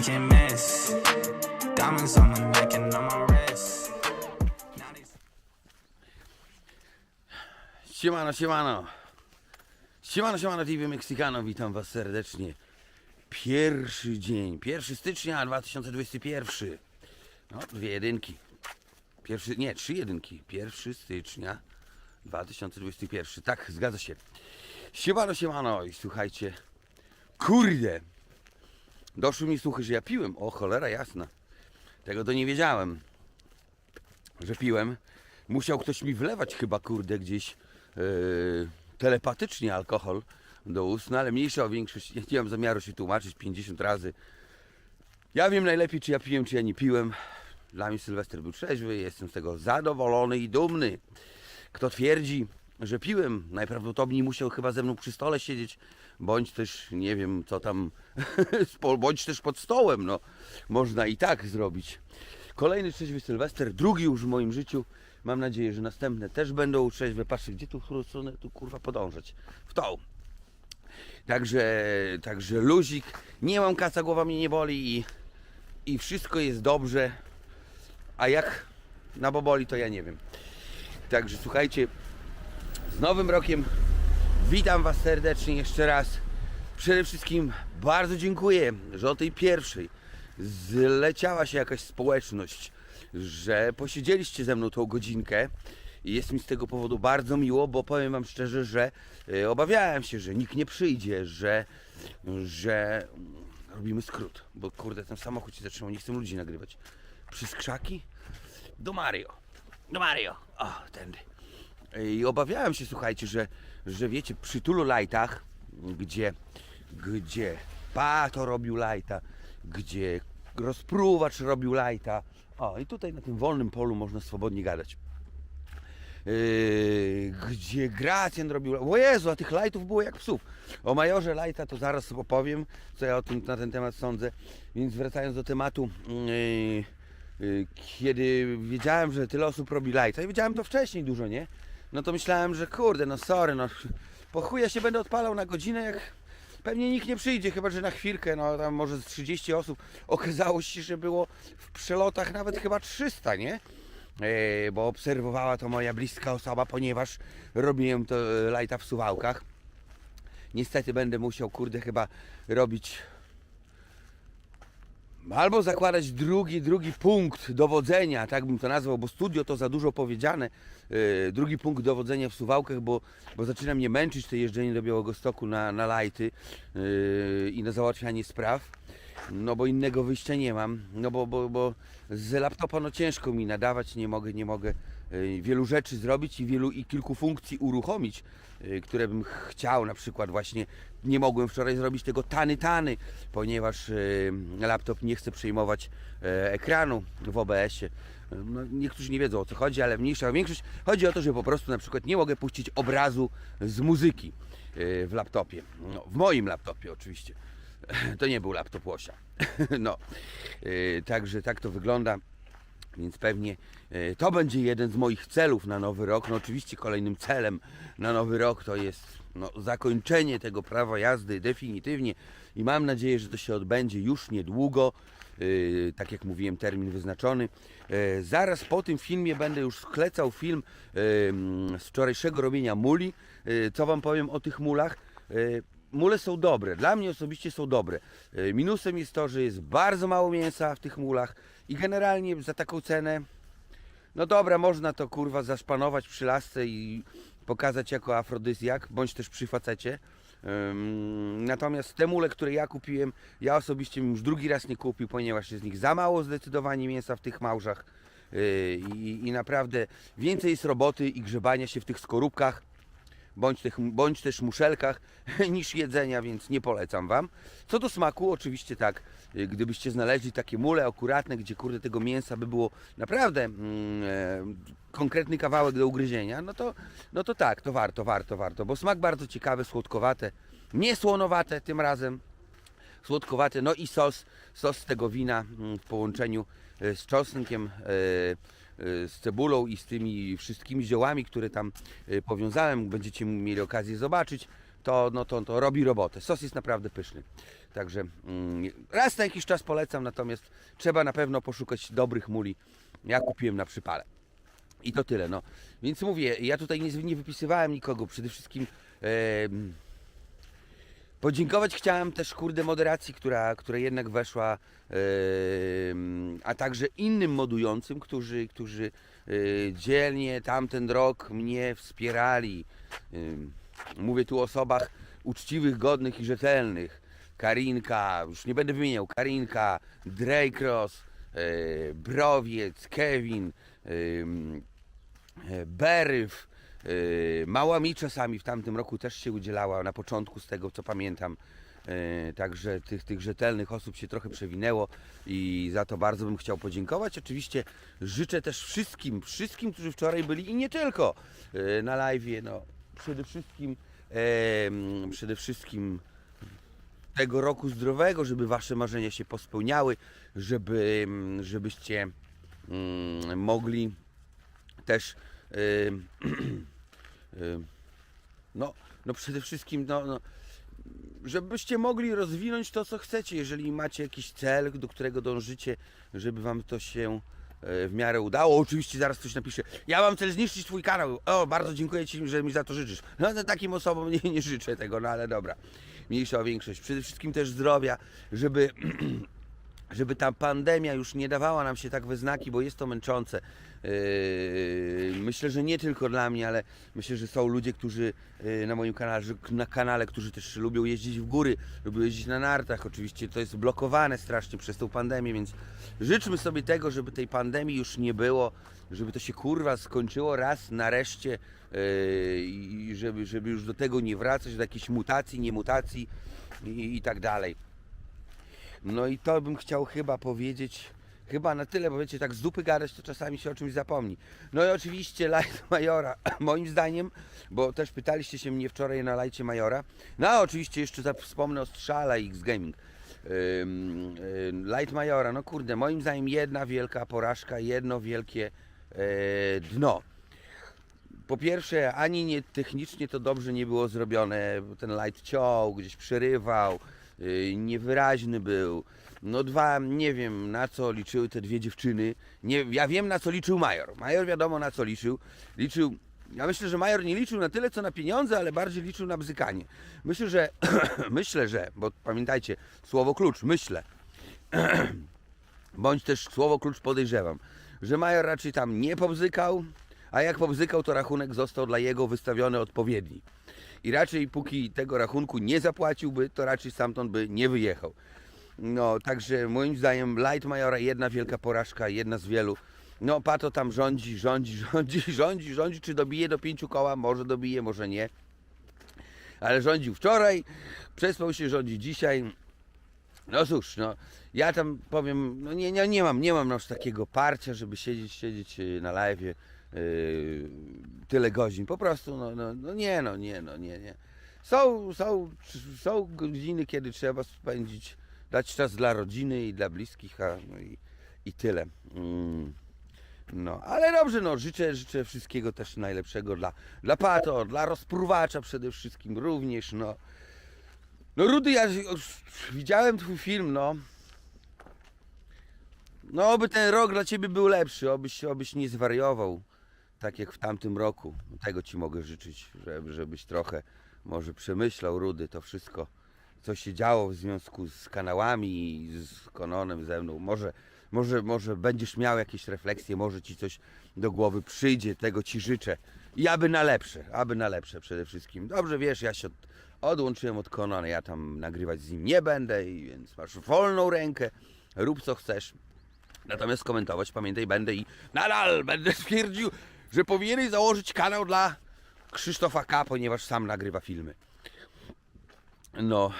I can't miss. Diamonds on my neck and on my wrist. Siemano, siemano. Siemano, siemano TV Mexicano, witam was serdecznie. Pierwszy dzień, 1 stycznia 2021. No, dwie jedynki. Pierwszy, nie, trzy jedynki. 1 stycznia 2021. Tak, zgadza się. Siemano, siemano i słuchajcie. Kurde. Doszły mi słuchy, że ja piłem. O, cholera jasna. Tego to nie wiedziałem że piłem, musiał ktoś mi wlewać chyba, kurde, gdzieś yy, telepatycznie alkohol do ust, no ale mniejsza o większość, nie, nie mam zamiaru się tłumaczyć 50 razy. Ja wiem najlepiej, czy ja piłem, czy ja nie piłem. Dla mnie Sylwester był trzeźwy, jestem z tego zadowolony i dumny. Kto twierdzi, że piłem, najprawdopodobniej musiał chyba ze mną przy stole siedzieć, bądź też, nie wiem, co tam, bądź też pod stołem, no. Można i tak zrobić. Kolejny trzeźwy Sylwester, drugi już w moim życiu. Mam nadzieję, że następne też będą trzeźwe. Patrzcie, gdzie tu w tu kurwa podążać? W tą. Także, także luzik. Nie mam kaca, głowa mnie nie boli i, i wszystko jest dobrze. A jak na boboli, to ja nie wiem. Także słuchajcie, z Nowym Rokiem witam Was serdecznie jeszcze raz. Przede wszystkim bardzo dziękuję, że o tej pierwszej zleciała się jakaś społeczność, że posiedzieliście ze mną tą godzinkę. I jest mi z tego powodu bardzo miło, bo powiem Wam szczerze, że e, obawiałem się, że nikt nie przyjdzie, że, że robimy skrót, bo kurde, ten samochód się zatrzymał, nie chcę ludzi nagrywać. Przez krzaki? Do Mario. Do Mario. O, tędy. I obawiałem się, słuchajcie, że, że wiecie, przy tylu lajtach, gdzie, gdzie Pato robił lajta, gdzie rozpruwacz robił lajta, o i tutaj na tym wolnym polu można swobodnie gadać. Yy, gdzie Gracjan robił. O Jezu, a tych lajtów było jak psów. O majorze lajta to zaraz opowiem, co ja o tym, na ten temat sądzę. Więc wracając do tematu, yy, yy, kiedy wiedziałem, że tyle osób robi lajta, i wiedziałem to wcześniej dużo, nie? No to myślałem, że kurde, no sorry, no po chuja się będę odpalał na godzinę, jak pewnie nikt nie przyjdzie, chyba że na chwilkę, no tam może z 30 osób. Okazało się, że było w przelotach nawet chyba 300, nie? E, bo obserwowała to moja bliska osoba, ponieważ robiłem to e, lajta w suwałkach. Niestety będę musiał, kurde, chyba robić albo zakładać drugi, drugi punkt dowodzenia, tak bym to nazwał, bo studio to za dużo powiedziane. E, drugi punkt dowodzenia w suwałkach, bo, bo zaczyna mnie męczyć to jeżdżenie do Białegostoku na, na lajty e, i na załatwianie spraw. No bo innego wyjścia nie mam, no bo, bo, bo z laptopa no ciężko mi nadawać, nie mogę, nie mogę wielu rzeczy zrobić i wielu i kilku funkcji uruchomić, y, które bym chciał, na przykład właśnie nie mogłem wczoraj zrobić tego tany tany, ponieważ y, laptop nie chce przejmować e, ekranu w OBS-ie. No, niektórzy nie wiedzą o co chodzi, ale mniejsza większość chodzi o to, że po prostu na przykład nie mogę puścić obrazu z muzyki y, w laptopie. No, w moim laptopie oczywiście. To nie był laptop Łosia. No, także tak to wygląda. Więc pewnie yy, to będzie jeden z moich celów na nowy rok. No oczywiście kolejnym celem na nowy rok to jest no, zakończenie tego prawa jazdy definitywnie i mam nadzieję, że to się odbędzie już niedługo. Yy, tak jak mówiłem, termin wyznaczony. Yy, zaraz po tym filmie będę już sklecał film z wczorajszego robienia muli. Co Wam powiem o tych mulach? Mule są dobre, dla mnie osobiście są dobre. Minusem jest to, że jest bardzo mało mięsa w tych mulach i generalnie za taką cenę, no dobra, można to kurwa zaszpanować przy lasce i pokazać jako afrodyzjak, bądź też przy facecie. Ym, Natomiast te mule, które ja kupiłem, ja osobiście już drugi raz nie kupił, ponieważ jest z nich za mało zdecydowanie mięsa w tych małżach. Yy, I, I naprawdę więcej jest roboty i grzebania się w tych skorupkach bądź, tych, bądź też muszelkach niż jedzenia, więc nie polecam Wam. Co do smaku, oczywiście tak, y, gdybyście znaleźli takie mule akuratne, gdzie kurde tego mięsa by było naprawdę mm, e, konkretny kawałek do ugryzienia, no to, no to tak, to warto, warto, warto, bo smak bardzo ciekawy, słodkowate, nie słonowate tym razem, słodkowate, no i sos, sos tego wina mm, w połączeniu e, z czosnkiem, e, z cebulą i z tymi wszystkimi ziołami, które tam e, powiązałem, będziecie mieli okazję zobaczyć to, no to, to robi robotę. Sos jest naprawdę pyszny. Także mm, raz na jakiś czas polecam, natomiast trzeba na pewno poszukać dobrych muli. Ja kupiłem na przypale. I to tyle, no. Więc mówię, ja tutaj nie, nie wypisywałem nikogo. Przede wszystkim em, podziękować chciałem też, kurde, moderacji, która, która jednak weszła, em, a także innym modującym, którzy, którzy e, dzielnie tamten rok mnie wspierali. Em, Mówię tu o osobach uczciwych, godnych i rzetelnych. Karinka, już nie będę wymieniał, Karinka, Dreycross, e, Browiec, Kevin, e, Mała mi czasami w tamtym roku też się udzielała na początku z tego co pamiętam. E, Także tych, tych rzetelnych osób się trochę przewinęło i za to bardzo bym chciał podziękować. Oczywiście życzę też wszystkim, wszystkim, którzy wczoraj byli i nie tylko e, na live, no przede wszystkim przede wszystkim tego roku zdrowego, żeby wasze marzenia się pospełniały, żeby, mm, żebyście mm, mogli też no, no przede wszystkim no, no, żebyście mogli rozwinąć to, co chcecie, jeżeli macie jakiś cel, do którego dążycie, żeby wam to się e, w miarę udało. Oczywiście zaraz ktoś napisze, ja mam cel zniszczyć twój kanał. O, bardzo dziękuję ci, że mi za to życzysz. No to takim osobom nie, nie życzę tego, no ale dobra. Mniejsza o większość. Przede wszystkim też zdrowia, żeby żeby ta pandemia już nie dawała nam się tak we znaki, bo jest to męczące. Yy, Myślę, że nie tylko dla mnie, ale myślę, że są ludzie, którzy yy, na moim kanale, na kanale, którzy też lubią jeździć w góry, lubią jeździć na nartach. Oczywiście to jest blokowane strasznie przez tą pandemię, więc życzmy sobie tego, żeby tej pandemii już nie było, żeby to się kurwa skończyło raz nareszcie yy, i żeby, żeby już do tego nie wracać, do jakichś mutacji, nie mutacji i, i tak dalej. No i to bym chciał chyba powiedzieć, chyba na tyle, bo wiecie, tak z dupy gadać, to czasami się o czymś zapomni. No i oczywiście Light Majora, moim zdaniem, bo też pytaliście się mnie wczoraj na Lightie Majora, no a oczywiście jeszcze wspomnę o Strzale X Gaming. Light Majora, no kurde, moim zdaniem jedna wielka porażka, jedno wielkie e, dno. Po pierwsze, ani nie technicznie to dobrze nie było zrobione, ten light ciął, gdzieś przerywał, niewyraźny był. No dwa, nie wiem na co liczyły te dwie dziewczyny. Nie, ja wiem na co liczył Major. Major wiadomo na co liczył. Liczył, ja myślę, że Major nie liczył na tyle co na pieniądze, ale bardziej liczył na bzykanie. Myślę, że, myślę, że, bo pamiętajcie, słowo klucz, myślę bądź też słowo klucz podejrzewam, że Major raczej tam nie pobzykał, a jak pobzykał, to rachunek został dla jego wystawiony odpowiedni. I raczej póki tego rachunku nie zapłaciłby, to raczej stamtąd by nie wyjechał. No, także moim zdaniem Light Majora jedna wielka porażka, jedna z wielu. No, Pato tam rządzi, rządzi, rządzi, rządzi, rządzi. Czy dobije do pięciu koła? Może dobije, może nie. Ale rządził wczoraj, przespał się, rządzi dzisiaj. No cóż, no ja tam powiem, no nie, nie, nie mam, nie mam no, aż takiego parcia, żeby siedzieć, siedzieć yy, na live yy, tyle godzin. Po prostu, no, no, no nie, no nie, no nie, nie. Są, są, są godziny, kiedy trzeba spędzić, dać czas dla rodziny i dla bliskich, a, no i, i tyle. Mm. No, ale dobrze, no, życzę, życzę wszystkiego też najlepszego dla, dla Pato, dla rozpruwacza przede wszystkim również, no. No Rudy, ja widziałem twój film, no. No, oby ten rok dla ciebie był lepszy, obyś, obyś nie zwariował, tak jak w tamtym roku. Tego ci mogę życzyć, żeby, żebyś trochę może przemyślał, Rudy, to wszystko, co się działo w związku z kanałami i z Kononem ze mną. Może, może, może będziesz miał jakieś refleksje, może ci coś do głowy przyjdzie, tego ci życzę. I aby na lepsze, aby na lepsze przede wszystkim. Dobrze wiesz, ja się od, odłączyłem od Konona, ja tam nagrywać z nim nie będę, więc masz wolną rękę, rób co chcesz. Natomiast komentować pamiętaj będę i nadal będę stwierdził, że powinieneś założyć kanał dla Krzysztofa K, ponieważ sam nagrywa filmy. No,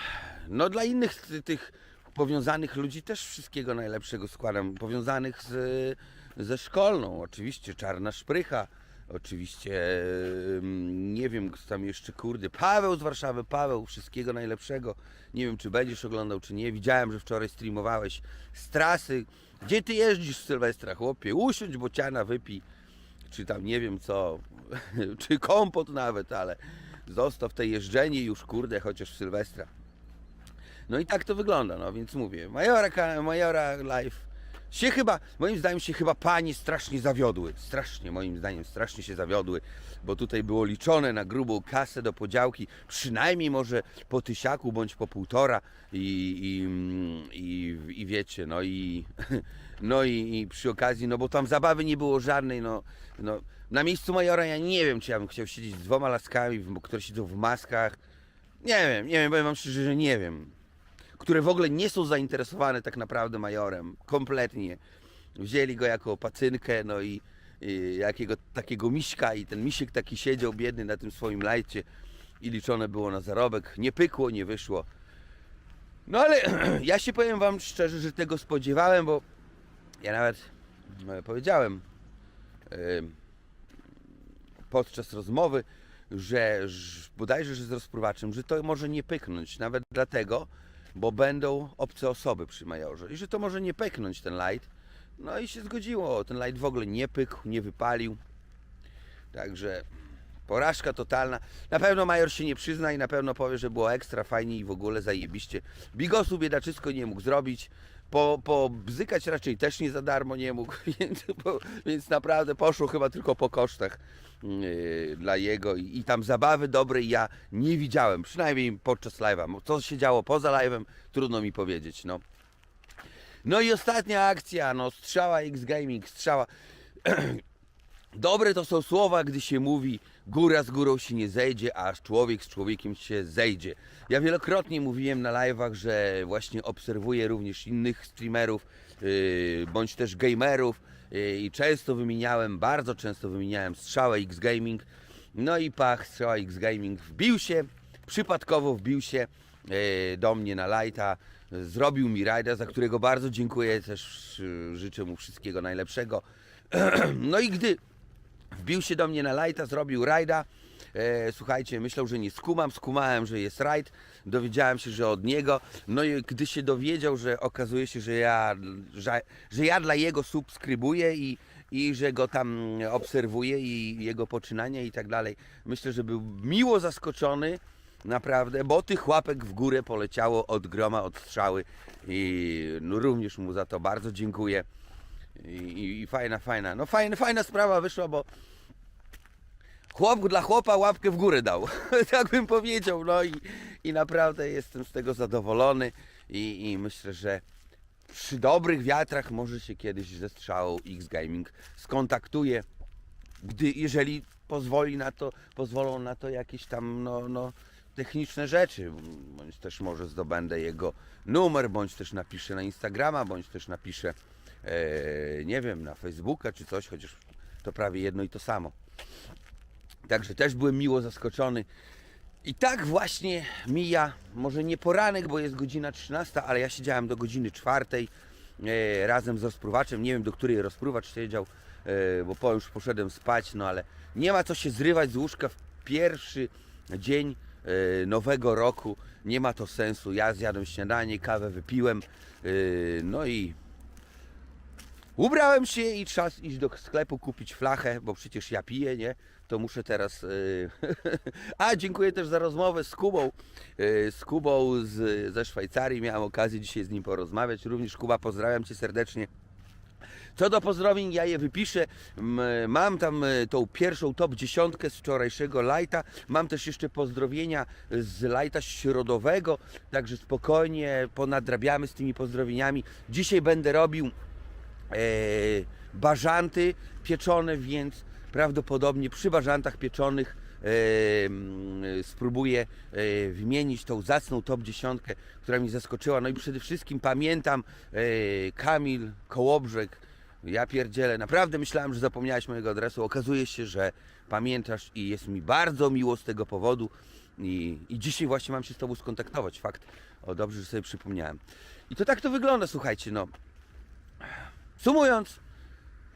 no dla innych ty- tych powiązanych ludzi też wszystkiego najlepszego składam. Powiązanych z, ze szkolną, oczywiście Czarna Szprycha, oczywiście nie wiem kto tam jeszcze, kurde, Paweł z Warszawy, Paweł, wszystkiego najlepszego. Nie wiem czy będziesz oglądał czy nie. Widziałem, że wczoraj streamowałeś z trasy. Gdzie ty jeździsz Sylwestra, chłopie? Usiądź bociana, wypij czy tam nie wiem co, czy kompot nawet, ale, zostaw te jeżdżenie już, kurde, chociaż w Sylwestra. No i tak to wygląda, no więc mówię, Majora, Majora Live się chyba, moim zdaniem się chyba panie strasznie zawiodły, strasznie, moim zdaniem strasznie się zawiodły, bo tutaj było liczone na grubą kasę do podziałki, przynajmniej może po tysiaku bądź po półtora i, i, i, i wiecie, no i, no i, i przy okazji, no bo tam zabawy nie było żadnej, no, no na miejscu Majora ja nie wiem, czy ja bym chciał siedzieć z dwoma laskami, które siedzą w maskach, nie wiem, nie wiem, powiem wam szczerze, że nie wiem które w ogóle nie są zainteresowane tak naprawdę majorem. Kompletnie. Wzięli go jako pacynkę, no i, i jakiego takiego miśka i ten misiek taki siedział biedny na tym swoim lajcie i liczone było na zarobek. Nie pykło, nie wyszło. No ale ja się powiem wam szczerze, że tego spodziewałem, bo ja nawet e, powiedziałem e, podczas rozmowy, że że bodajże, że z rozpruwaczem, że to może nie pyknąć, nawet dlatego, bo będą obce osoby przy majorze i że to może nie pyknąć ten light. No i się zgodziło, ten light w ogóle nie pykł, nie wypalił. Także porażka totalna. Na pewno major się nie przyzna i na pewno powie, że było ekstra fajnie i w ogóle zajebiście. Bigosu biedaczysko nie mógł zrobić. Po, po bzykać raczej też nie za darmo nie mógł, więc, więc naprawdę poszło chyba tylko po kosztach yy, dla jego i, i tam zabawy dobrej ja nie widziałem, przynajmniej podczas live'a. Co się działo poza live'em, trudno mi powiedzieć, no. No i ostatnia akcja, no strzała X Gaming, strzała. Dobre to są słowa, gdy się mówi góra z górą się nie zejdzie, a człowiek z człowiekiem się zejdzie. Ja wielokrotnie mówiłem na live'ach, że właśnie obserwuję również innych streamerów, yy, bądź też gamerów yy, i często wymieniałem, bardzo często wymieniałem strzałę X Gaming. No i pach, strzała X Gaming wbił się, przypadkowo wbił się yy, do mnie na lighta, zrobił mi rajda, za którego bardzo dziękuję, też życzę mu wszystkiego najlepszego. No i gdy wbił się do mnie na lighta, zrobił rajda. E, słuchajcie, myślał, że nie skumam, skumałem, że jest rajd. Dowiedziałem się, że od niego. No i gdy się dowiedział, że okazuje się, że ja, że, że ja dla jego subskrybuję i, i że go tam obserwuję i jego poczynania i tak dalej. Myślę, że był miło zaskoczony. Naprawdę, bo tych łapek w górę poleciało od groma, od strzały i no, również mu za to bardzo dziękuję. I, i, fajna, fajna. No fajna, fajna sprawa wyszła, bo chłop dla chłopa łapkę w górę dał. tak bym powiedział. No i, i naprawdę jestem z tego zadowolony i, i myślę, że przy dobrych wiatrach może się kiedyś ze strzałą X Gaming skontaktuje, gdy, jeżeli pozwoli na to, pozwolą na to jakieś tam no, no, techniczne rzeczy, bądź też może zdobędę jego numer, bądź też napiszę na Instagrama, bądź też napiszę nie wiem, na Facebooka czy coś, chociaż to prawie jedno i to samo. Także też byłem miło zaskoczony. I tak właśnie mija, może nie poranek, bo jest godzina 13, ale ja siedziałem do godziny 4 e, razem z rozpruwaczem. Nie wiem do której rozpruwacz siedział, e, bo po już poszedłem spać, no ale nie ma co się zrywać z łóżka w pierwszy dzień e, nowego roku. Nie ma to sensu. Ja zjadłem śniadanie, kawę wypiłem, e, no i Ubrałem się i czas iść do sklepu kupić flachę, bo przecież ja piję, nie? To muszę teraz. Yy... A, dziękuję też za rozmowę z Kubą. Yy, z Kubą z, ze Szwajcarii. Miałem okazję dzisiaj z nim porozmawiać. Również Kuba, pozdrawiam Cię serdecznie. Co do pozdrowień, ja je wypiszę. Mam tam e, tą pierwszą top dziesiątkę z wczorajszego lajta. Mam też jeszcze pozdrowienia z lajta środowego. Także spokojnie ponadrabiamy z tymi pozdrowieniami. Dzisiaj będę robił e, bażanty pieczone, więc prawdopodobnie przy bażantach pieczonych e, spróbuję e, wymienić tą zacną top 10, która mi zaskoczyła. No i przede wszystkim pamiętam e, Kamil Kołobrzeg. Ja pierdzielę, naprawdę myślałem, że zapomniałeś mojego adresu. Okazuje się, że pamiętasz i jest mi bardzo miło z tego powodu. I, I dzisiaj właśnie mam się z Tobą skontaktować. Fakt. O, dobrze, że sobie przypomniałem. I to tak to wygląda, słuchajcie, no. Sumując,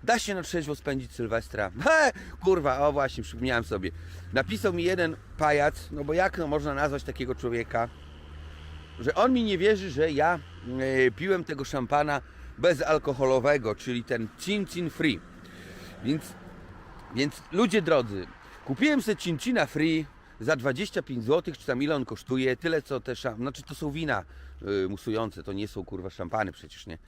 da się na trzeźwo spędzić Sylwestra. He, kurwa, o właśnie, przypomniałem sobie. Napisał mi jeden pajac, no bo jak no można nazwać takiego człowieka, że on mi nie wierzy, że ja e, piłem tego szampana bezalkoholowego, czyli ten Cin Cin Free. Więc, więc ludzie drodzy, kupiłem sobie Cincina Free, za 25 zł, czy tam ile on kosztuje, tyle co te szam... Znaczy to są wina y, musujące, to nie są kurwa szampany przecież, nie?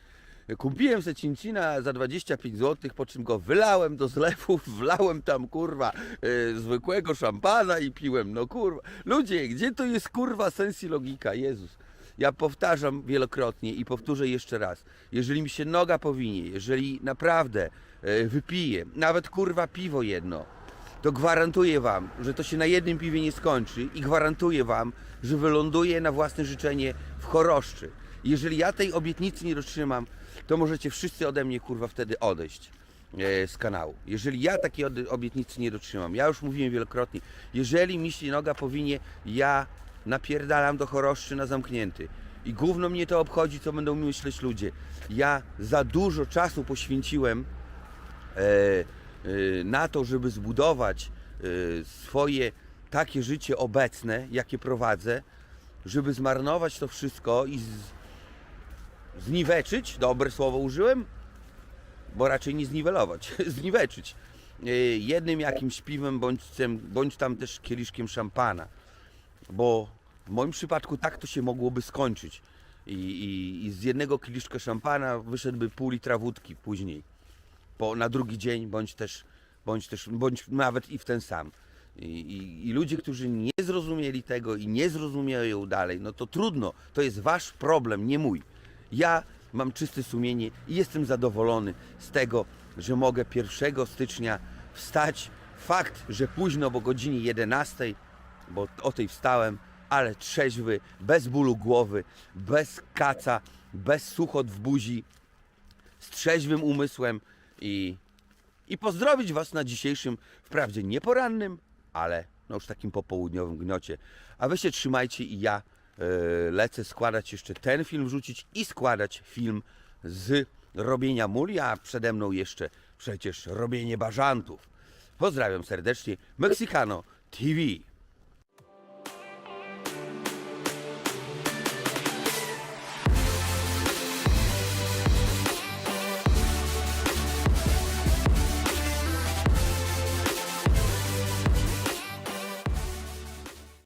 Kupiłem se cincina za 25 zł, po czym go wylałem do zlewów, wlałem tam kurwa y, zwykłego szampana i piłem. No kurwa, ludzie, gdzie to jest kurwa sens i logika? Jezus. Ja powtarzam wielokrotnie i powtórzę jeszcze raz. Jeżeli mi się noga powinie, jeżeli naprawdę y, wypiję, nawet kurwa piwo jedno, to gwarantuję Wam, że to się na jednym piwie nie skończy i gwarantuję Wam, że wyląduję na własne życzenie w choroszczy. Jeżeli ja tej obietnicy nie dotrzymam, to możecie wszyscy ode mnie kurwa wtedy odejść e, z kanału. Jeżeli ja takiej obietnicy nie dotrzymam, ja już mówiłem wielokrotnie, jeżeli mi noga powinie, ja napierdalam do choroszczy na zamknięty. I gówno mnie to obchodzi, co będą myśleć ludzie. Ja za dużo czasu poświęciłem e, e, na to, żeby zbudować e, swoje takie życie obecne, jakie prowadzę, żeby zmarnować to wszystko i z, zniweczyć, dobre słowo użyłem, bo raczej nie zniwelować, zniweczyć. E, jednym jakimś piwem bądź, bądź tam też kieliszkiem szampana, bo w moim przypadku tak to się mogłoby skończyć. I, i, i z jednego kieliszka szampana wyszedłby pół litra wódki później. Po, na drugi dzień, bądź też, bądź też, bądź nawet i w ten sam. I, i, I ludzie, którzy nie zrozumieli tego i nie zrozumieją dalej, no to trudno, to jest wasz problem, nie mój. Ja mam czyste sumienie i jestem zadowolony z tego, że mogę 1 stycznia wstać. Fakt, że późno, bo godzinie 11, bo o tej wstałem, ale trzeźwy, bez bólu głowy, bez kaca, bez suchot w buzi, z trzeźwym umysłem i, i pozdrowić Was na dzisiejszym, wprawdzie nie porannym, ale no już takim popołudniowym gniocie. A Wy się trzymajcie i ja lecę składać jeszcze ten film, wrzucić i składać film z robienia muli, a przede mną jeszcze przecież robienie bażantów. Pozdrawiam serdecznie, Mexicano TV.